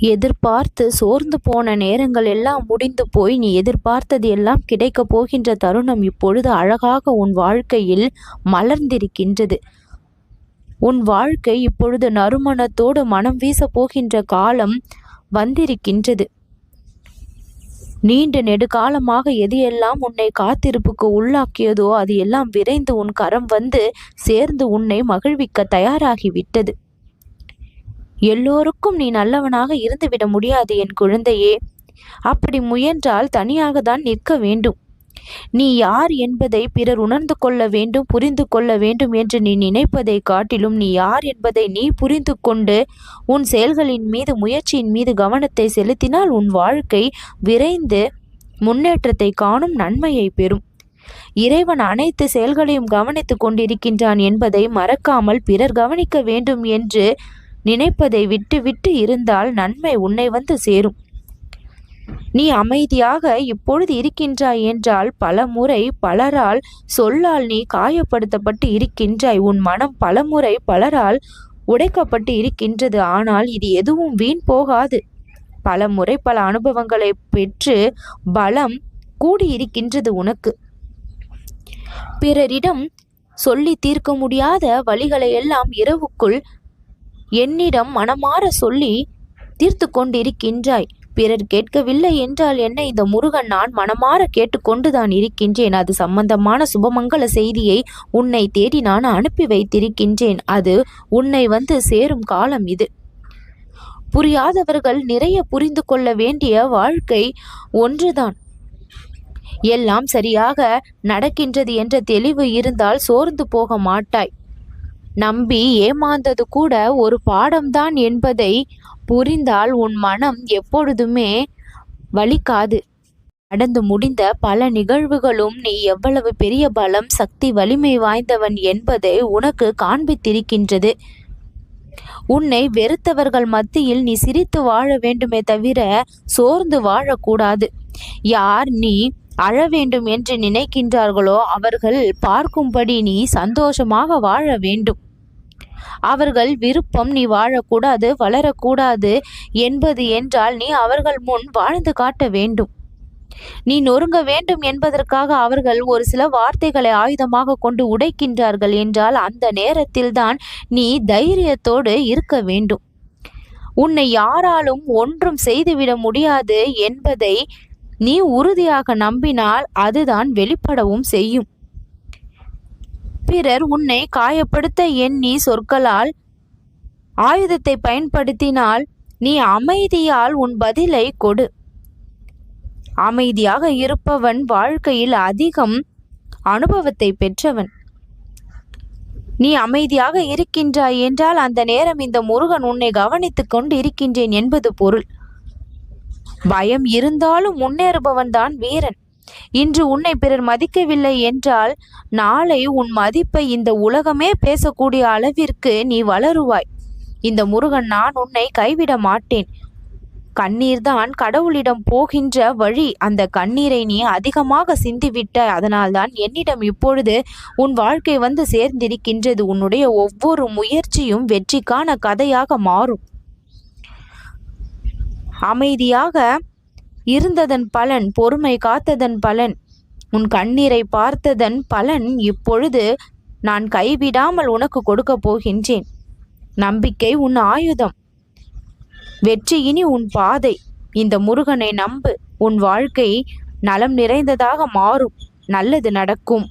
எதிர்பார்த்து சோர்ந்து போன நேரங்கள் எல்லாம் முடிந்து போய் நீ எதிர்பார்த்தது எல்லாம் கிடைக்கப் போகின்ற தருணம் இப்பொழுது அழகாக உன் வாழ்க்கையில் மலர்ந்திருக்கின்றது. உன் வாழ்க்கை இப்பொழுது நறுமணத்தோடு மனம் வீசப் போகின்ற காலம் வந்திருக்கின்றது. நீண்ட நெடுகாலமாக எது எல்லாம் உன்னை காத்திருப்புக்கு உள்ளாக்கியதோ அது எல்லாம் விரைந்து உன் கரம் வந்து சேர்ந்து உன்னை மகிழ்விக்க தயாராகிவிட்டது. எல்லோருக்கும் நீ நல்லவனாக இருந்துவிட முடியாது என் குழந்தையே. அப்படி முயன்றால் தனியாக தான் நிற்க வேண்டும். நீ யார் என்பதை பிறர் உணர்ந்து கொள்ள வேண்டும் புரிந்து கொள்ள வேண்டும் என்று நீ நினைப்பதை காட்டிலும் நீ யார் என்பதை நீ புரிந்து கொண்டு உன் செயல்களின் மீது முயற்சியின் மீது கவனத்தை செலுத்தினால் உன் வாழ்க்கை விரைந்து முன்னேற்றத்தை காணும் நன்மையை பெறும். இறைவன் அனைத்து செயல்களையும் கவனித்துக் கொண்டிருக்கின்றான் என்பதை மறக்காமல் பிறர் கவனிக்க வேண்டும் என்று நினைப்பதை விட்டு விட்டு இருந்தால் நன்மை உன்னை வந்து சேரும். நீ அமைதியாக இப்பொழுது இருக்கின்றாய் என்றால் பல முறை பலரால் சொல்லால் நீ காயப்படுத்தப்பட்டு இருக்கின்றாய். உன் மனம் பலமுறை பலரால் உடைக்கப்பட்டு இருக்கின்றது. ஆனால் இது எதுவும் வீண் போகாது. பல முறை பல அனுபவங்களை பெற்று பலம் கூடியிருக்கின்றது உனக்கு. பிறரிடம் சொல்லி தீர்க்க முடியாத வழிகளை எல்லாம் இரவுக்குள் என்னிடம் மனமாற சொல்லி தீர்த்து கொண்டிருக்கின்றாய். பிறர் கேட்கவில்லை என்றால் என்ன? இந்த முருகன் நான் மனமாற கேட்டுக்கொண்டுதான் இருக்கின்றேன். அது சம்பந்தமான சுபமங்கல செய்தியை உன்னை தேடி நான் அனுப்பி வைத்திருக்கின்றேன். அது உன்னை வந்து சேரும் காலம் இது. புரியாதவர்கள் நிறைய புரிந்து கொள்ள வேண்டிய வாழ்க்கை ஒன்றுதான். எல்லாம் சரியாக நடக்கின்றது என்ற தெளிவு இருந்தால் சோர்ந்து போக மாட்டாய். நம்பி ஏமாந்தது கூட ஒரு பாடம்தான் என்பதை புரிந்தால் உன் மனம் எப்பொழுதுமே வலிக்காது. நடந்து முடிந்த பல நிகழ்வுகளும் நீ எவ்வளவு பெரிய பலம் சக்தி வலிமை வாய்ந்தவன் என்பதை உனக்கு காண்பித்திருக்கின்றது. உன்னை வெறுத்தவர்கள் மத்தியில் நீ சிரித்து வாழ வேண்டுமே தவிர சோர்ந்து வாழக்கூடாது. யார் நீ அழ வேண்டும் என்று நினைக்கின்றார்களோ அவர்கள் பார்க்கும்படி நீ சந்தோஷமாக வாழ வேண்டும். அவர்கள் விருப்பம் நீ வாழக்கூடாது வளரக்கூடாது என்பது என்றால் நீ அவர்கள் முன் வாழ்ந்து காட்ட வேண்டும். நீ நொறுங்க வேண்டும் என்பதற்காக அவர்கள் ஒரு சில வார்த்தைகளை ஆயுதமாக கொண்டு உடைக்கின்றார்கள் என்றால் அந்த நேரத்தில்தான் நீ தைரியத்தோடு இருக்க வேண்டும். உன்னை யாராலும் ஒன்றும் செய்துவிட முடியாது என்பதை நீ உறுதியாக நம்பினால் அதுதான் வெளிப்படவும் செய்யும். பிறர் உன்னை காயப்படுத்த எண்ணி சொற்களால் ஆயுதத்தை பயன்படுத்தினால் நீ அமைதியால் உன் பதிலை கொடு. அமைதியாக இருப்பவன் வாழ்க்கையில் அதிகம் அனுபவத்தை பெற்றவன். நீ அமைதியாக இருக்கின்றாய் என்றால் அந்த நேரம் இந்த முருகன் உன்னை கவனித்துக் கொண்டு இருக்கின்றேன் என்பது பொருள். பயம் இருந்தாலும் முன்னேறுபவன் தான் வீரன். இன்று உன்னை பிறர் மதிக்கவில்லை என்றால் நாளை உன் மதிப்பை இந்த உலகமே பேசக்கூடிய அளவிற்கு நீ வளருவாய். இந்த முருகன் நான் உன்னை கைவிட மாட்டேன். கண்ணீர்தான் கடவுளிடம் போகின்ற வழி. அந்த கண்ணீரை நீ அதிகமாக சிந்திவிட்ட அதனால்தான் என்னிடம் இப்பொழுது உன் வாழ்க்கை வந்து சேர்ந்திருக்கின்றது. உன்னுடைய ஒவ்வொரு முயற்சியும் வெற்றிக்கான கதையாக மாறும். அமைதியாக இருந்ததன் பலன் பொறுமை காத்ததன் பலன். உன் கண்ணீரை பார்த்ததன் பலன் இப்பொழுது நான் கைவிடாமல் உனக்கு கொடுக்கப் போகின்றேன். நம்பிக்கை உன் ஆயுதம். வெற்றி இனி உன் பாதை. இந்த முருகனை நம்பு. உன் வாழ்க்கை நலம் நிறைந்ததாக மாறும். நல்லது நடக்கும்.